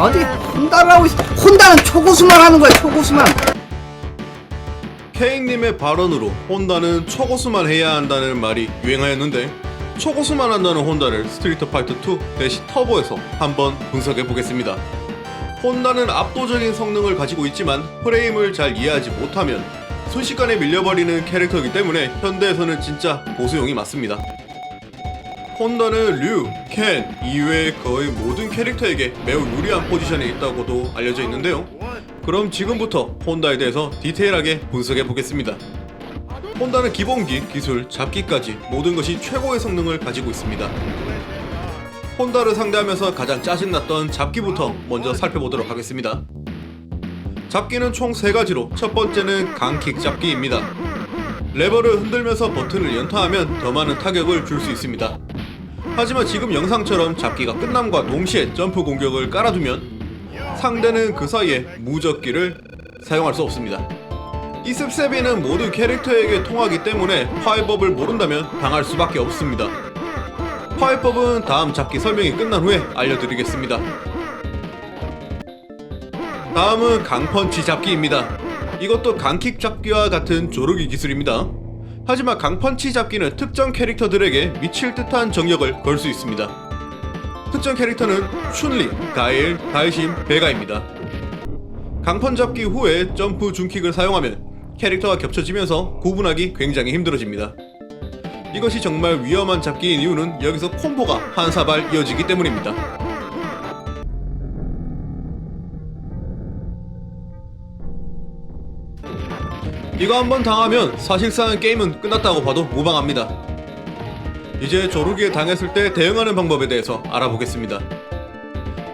어디 혼다를 하고 있어 혼다는 초고수만 하는 거야 초고수만 케잉님의 발언으로 혼다는 초고수만 해야 한다는 말이 유행하였는데 초고수만 한다는 혼다를 스트리트 파이터 2 대시 터보에서 한번 분석해 보겠습니다. 혼다는 압도적인 성능을 가지고 있지만 프레임을 잘 이해하지 못하면 순식간에 밀려버리는 캐릭터이기 때문에 현대에서는 진짜 보수용이 맞습니다. 혼다는 류, 켄 이외의 거의 모든 캐릭터에게 매우 유리한 포지션에 있다고도 알려져 있는데요. 그럼 지금부터 혼다에 대해서 디테일하게 분석해 보겠습니다. 혼다는 기본기, 기술, 잡기까지 모든 것이 최고의 성능을 가지고 있습니다. 혼다를 상대하면서 가장 짜증났던 잡기부터 먼저 살펴보도록 하겠습니다. 잡기는 총 세가지로 첫 번째는 강킥 잡기입니다. 레버를 흔들면서 버튼을 연타하면 더 많은 타격을 줄 수 있습니다. 하지만 지금 영상처럼 잡기가 끝남과 동시에 점프 공격을 깔아두면 상대는 그 사이에 무적기를 사용할 수 없습니다. 이 습세비는 모든 캐릭터에게 통하기 때문에 파이법을 모른다면 당할 수밖에 없습니다. 파이법은 다음 잡기 설명이 끝난 후에 알려드리겠습니다. 다음은 강펀치 잡기입니다. 이것도 강킥 잡기와 같은 조르기 기술입니다. 하지만 강펀치 잡기는 특정 캐릭터들에게 미칠 듯한 정력을 걸 수 있습니다. 특정 캐릭터는 춘리, 가일, 달심, 베가입니다. 강펀 잡기 후에 점프 중킥을 사용하면 캐릭터가 겹쳐지면서 구분하기 굉장히 힘들어집니다. 이것이 정말 위험한 잡기인 이유는 여기서 콤보가 한 사발 이어지기 때문입니다. 이거 한번 당하면 사실상 게임은 끝났다고 봐도 무방합니다. 이제 조르기에 당했을 때 대응하는 방법에 대해서 알아보겠습니다.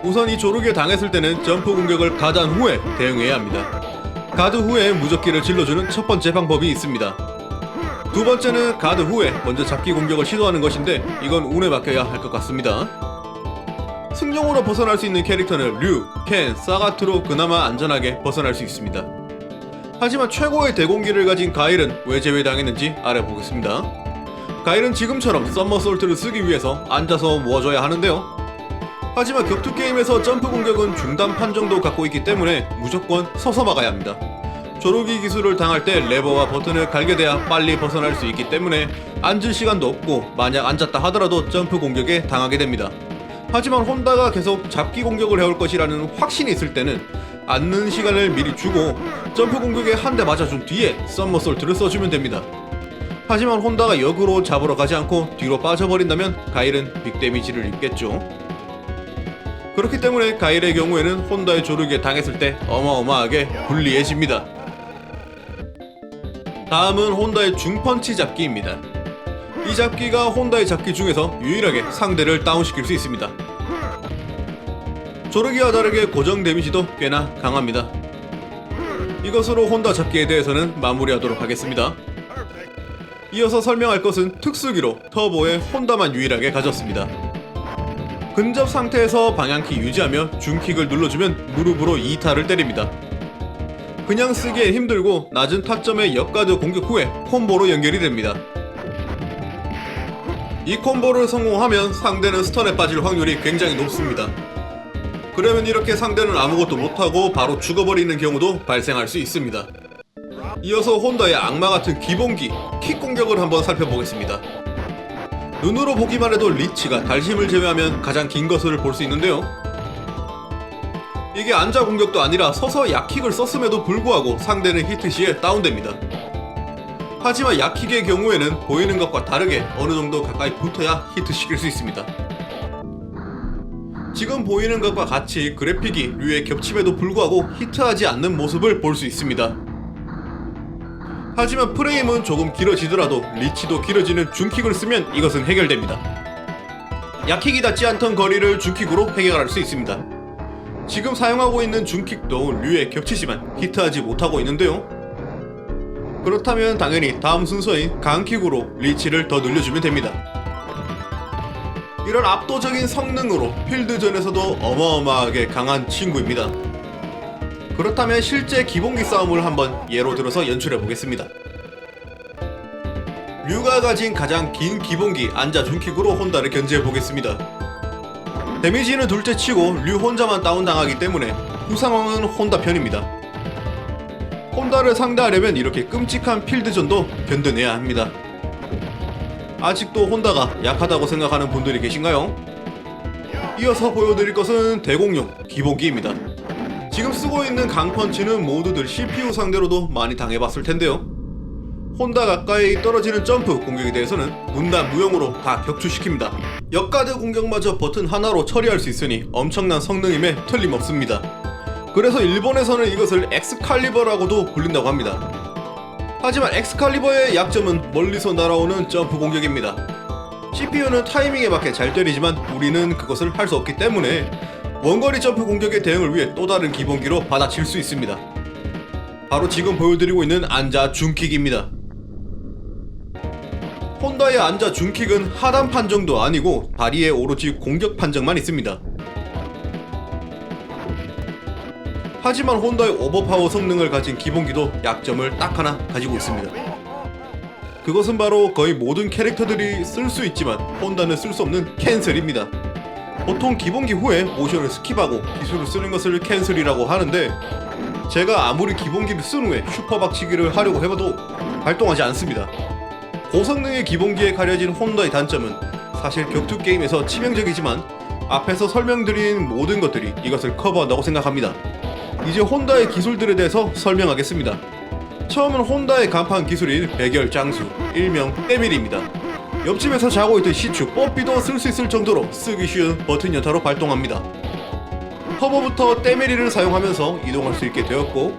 우선 이 조르기에 당했을 때는 점프 공격을 가단 후에 대응해야 합니다. 가드 후에 무적기를 질러주는 첫 번째 방법이 있습니다. 두 번째는 가드 후에 먼저 잡기 공격을 시도하는 것인데 이건 운에 맡겨야 할 것 같습니다. 승용으로 벗어날 수 있는 캐릭터는 류, 켄, 사가트로 그나마 안전하게 벗어날 수 있습니다. 하지만 최고의 대공기를 가진 가일은 왜 제외당했는지 알아보겠습니다. 가일은 지금처럼 썸머솔트를 쓰기 위해서 앉아서 모아줘야 하는데요. 하지만 격투 게임에서 점프 공격은 중단 판 정도 갖고 있기 때문에 무조건 서서 막아야 합니다. 조르기 기술을 당할 때 레버와 버튼을 갈게 돼야 빨리 벗어날 수 있기 때문에 앉을 시간도 없고 만약 앉았다 하더라도 점프 공격에 당하게 됩니다. 하지만 혼다가 계속 잡기 공격을 해올 것이라는 확신이 있을 때는 앉는 시간을 미리 주고 점프 공격에 한 대 맞아준 뒤에 썸머솔트를 써주면 됩니다. 하지만 혼다가 역으로 잡으러 가지 않고 뒤로 빠져버린다면 가일은 빅 데미지를 입겠죠. 그렇기 때문에 가일의 경우에는 혼다의 조르기에 당했을 때 어마어마하게 불리해집니다. 다음은 혼다의 중펀치 잡기입니다. 이 잡기가 혼다의 잡기 중에서 유일하게 상대를 다운시킬 수 있습니다. 조르기와 다르게 고정 데미지도 꽤나 강합니다. 이것으로 혼다 잡기에 대해서는 마무리하도록 하겠습니다. 이어서 설명할 것은 특수기로 터보의 혼다만 유일하게 가졌습니다. 근접 상태에서 방향키 유지하며 중킥을 눌러주면 무릎으로 2타를 때립니다. 그냥 쓰기엔 힘들고 낮은 타점의 역가드 공격 후에 콤보로 연결이 됩니다. 이 콤보를 성공하면 상대는 스턴에 빠질 확률이 굉장히 높습니다. 그러면 이렇게 상대는 아무것도 못하고 바로 죽어버리는 경우도 발생할 수 있습니다. 이어서 혼다의 악마 같은 기본기 킥 공격을 한번 살펴보겠습니다. 눈으로 보기만 해도 리치가 달심을 제외하면 가장 긴 것을 볼 수 있는데요. 이게 앉아 공격도 아니라 서서 약킥을 썼음에도 불구하고 상대는 히트 시에 다운됩니다. 하지만 약킥의 경우에는 보이는 것과 다르게 어느 정도 가까이 붙어야 히트시킬 수 있습니다. 지금 보이는 것과 같이 그래픽이 류에 겹침에도 불구하고 히트하지 않는 모습을 볼 수 있습니다. 하지만 프레임은 조금 길어지더라도 리치도 길어지는 중킥을 쓰면 이것은 해결됩니다. 약킥이 닿지 않던 거리를 중킥으로 해결할 수 있습니다. 지금 사용하고 있는 중킥도 류에 겹치지만 히트하지 못하고 있는데요. 그렇다면 당연히 다음 순서인 강킥으로 리치를 더 늘려주면 됩니다. 이런 압도적인 성능으로 필드전에서도 어마어마하게 강한 친구입니다. 그렇다면 실제 기본기 싸움을 한번 예로 들어서 연출해 보겠습니다. 류가 가진 가장 긴 기본기 안자 중킥으로 혼다를 견제해 보겠습니다. 데미지는 둘째 치고 류 혼자만 다운당하기 때문에 후 상황은 혼다 편입니다. 혼다를 상대하려면 이렇게 끔찍한 필드전도 견뎌내야 합니다. 아직도 혼다가 약하다고 생각하는 분들이 계신가요? 이어서 보여드릴 것은 대공용 기본기입니다. 지금 쓰고 있는 강펀치는 모두들 CPU 상대로도 많이 당해봤을 텐데요. 혼다 가까이 떨어지는 점프 공격에 대해서는 문단 무용으로 다 격추시킵니다. 역가드 공격마저 버튼 하나로 처리할 수 있으니 엄청난 성능임에 틀림없습니다. 그래서 일본에서는 이것을 엑스칼리버라고도 불린다고 합니다. 하지만 엑스칼리버의 약점은 멀리서 날아오는 점프 공격입니다. CPU는 타이밍에 맞게 잘 때리지만 우리는 그것을 할 수 없기 때문에 원거리 점프 공격의 대응을 위해 또 다른 기본기로 받아칠 수 있습니다. 바로 지금 보여드리고 있는 안자 중킥입니다. 혼다의 안자 중킥은 하단 판정도 아니고 다리에 오로지 공격 판정만 있습니다. 하지만 혼다의 오버파워 성능을 가진 기본기도 약점을 딱 하나 가지고 있습니다. 그것은 바로 거의 모든 캐릭터들이 쓸 수 있지만 혼다는 쓸 수 없는 캔슬입니다. 보통 기본기 후에 모션을 스킵하고 기술을 쓰는 것을 캔슬이라고 하는데 제가 아무리 기본기를 쓴 후에 슈퍼 박치기를 하려고 해봐도 발동하지 않습니다. 고성능의 기본기에 가려진 혼다의 단점은 사실 격투 게임에서 치명적이지만 앞에서 설명드린 모든 것들이 이것을 커버한다고 생각합니다. 이제 혼다의 기술들에 대해서 설명하겠습니다. 처음은 혼다의 간판 기술인 백열 장수, 일명 때밀입니다. 옆집에서 자고 있던 시추 뽀삐도 쓸 수 있을 정도로 쓰기 쉬운 버튼 연타로 발동합니다. 허버부터 때밀이를 사용하면서 이동할 수 있게 되었고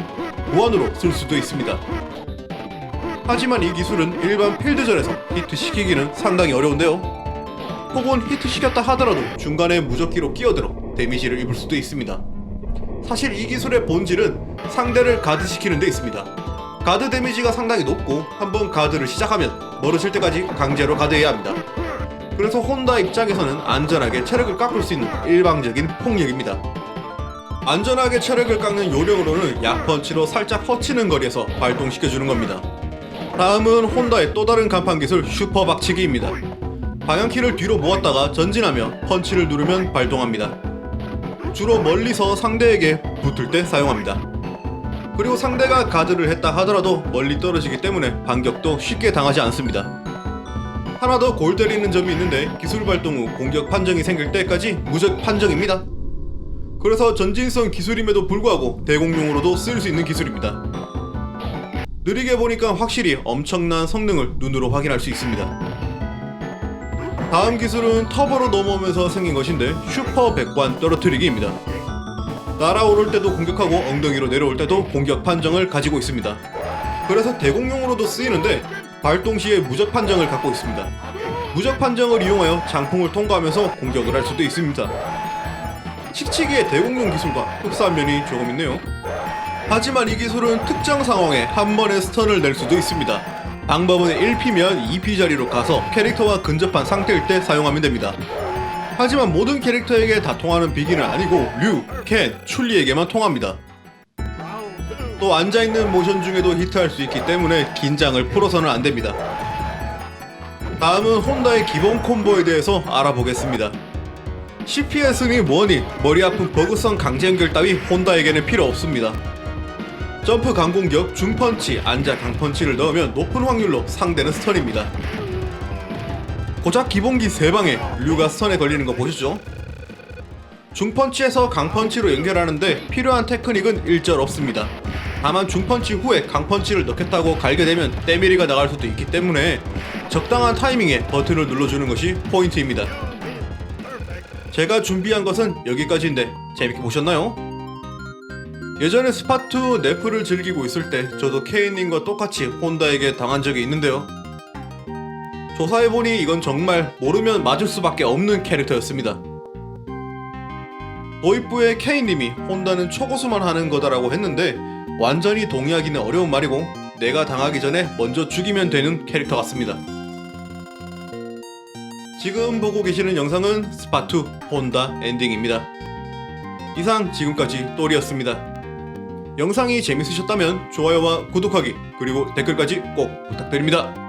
무한으로 쓸 수도 있습니다. 하지만 이 기술은 일반 필드전에서 히트시키기는 상당히 어려운데요. 혹은 히트시켰다 하더라도 중간에 무적기로 끼어들어 데미지를 입을 수도 있습니다. 사실 이 기술의 본질은 상대를 가드시키는 데 있습니다. 가드 데미지가 상당히 높고 한번 가드를 시작하면 멀어질 때까지 강제로 가드해야 합니다. 그래서 혼다 입장에서는 안전하게 체력을 깎을 수 있는 일방적인 폭력입니다. 안전하게 체력을 깎는 요령으로는 약펀치로 살짝 허치는 거리에서 발동시켜주는 겁니다. 다음은 혼다의 또 다른 간판 기술 슈퍼 박치기입니다. 방향키를 뒤로 모았다가 전진하며 펀치를 누르면 발동합니다. 주로 멀리서 상대에게 붙을 때 사용합니다. 그리고 상대가 가드를 했다 하더라도 멀리 떨어지기 때문에 반격도 쉽게 당하지 않습니다. 하나 더 골 때리는 점이 있는데 기술 발동 후 공격 판정이 생길 때까지 무적 판정입니다. 그래서 전진성 기술임에도 불구하고 대공용으로도 쓸 수 있는 기술입니다. 느리게 보니까 확실히 엄청난 성능을 눈으로 확인할 수 있습니다. 다음 기술은 터보로 넘어오면서 생긴 것인데 슈퍼 백관 떨어뜨리기입니다. 날아오를 때도 공격하고 엉덩이로 내려올 때도 공격 판정을 가지고 있습니다. 그래서 대공용으로도 쓰이는데 발동 시에 무적 판정을 갖고 있습니다. 무적 판정을 이용하여 장풍을 통과하면서 공격을 할 수도 있습니다. 칙칙이의 대공용 기술과 흡사한 면이 조금 있네요. 하지만 이 기술은 특정 상황에 한 번에 스턴을 낼 수도 있습니다. 방법은 1피면 2피 자리로 가서 캐릭터와 근접한 상태일 때 사용하면 됩니다. 하지만 모든 캐릭터에게 다 통하는 비기는 아니고 류, 켄, 출리에게만 통합니다. 또 앉아있는 모션 중에도 히트할 수 있기 때문에 긴장을 풀어서는 안됩니다. 다음은 혼다의 기본 콤보에 대해서 알아보겠습니다. CPS니 뭐니 머리 아픈 버그성 강제 연결 따위 혼다에게는 필요 없습니다. 점프 강공격, 중펀치, 안자 강펀치를 넣으면 높은 확률로 상대는 스턴입니다. 고작 기본기 3방에 류가 스턴에 걸리는 거 보시죠? 중펀치에서 강펀치로 연결하는데 필요한 테크닉은 일절 없습니다. 다만 중펀치 후에 강펀치를 넣겠다고 갈게 되면 때밀이가 나갈 수도 있기 때문에 적당한 타이밍에 버튼을 눌러주는 것이 포인트입니다. 제가 준비한 것은 여기까지인데 재밌게 보셨나요? 예전에 스파2 네프를 즐기고 있을 때 저도 케인님과 똑같이 혼다에게 당한 적이 있는데요. 조사해보니 이건 정말 모르면 맞을 수밖에 없는 캐릭터였습니다. 도입부의 케인님이 혼다는 초고수만 하는 거다라고 했는데 완전히 동의하기는 어려운 말이고 내가 당하기 전에 먼저 죽이면 되는 캐릭터 같습니다. 지금 보고 계시는 영상은 스파2 혼다 엔딩입니다. 이상 지금까지 또리였습니다. 영상이 재밌으셨다면 좋아요와 구독하기 그리고 댓글까지 꼭 부탁드립니다.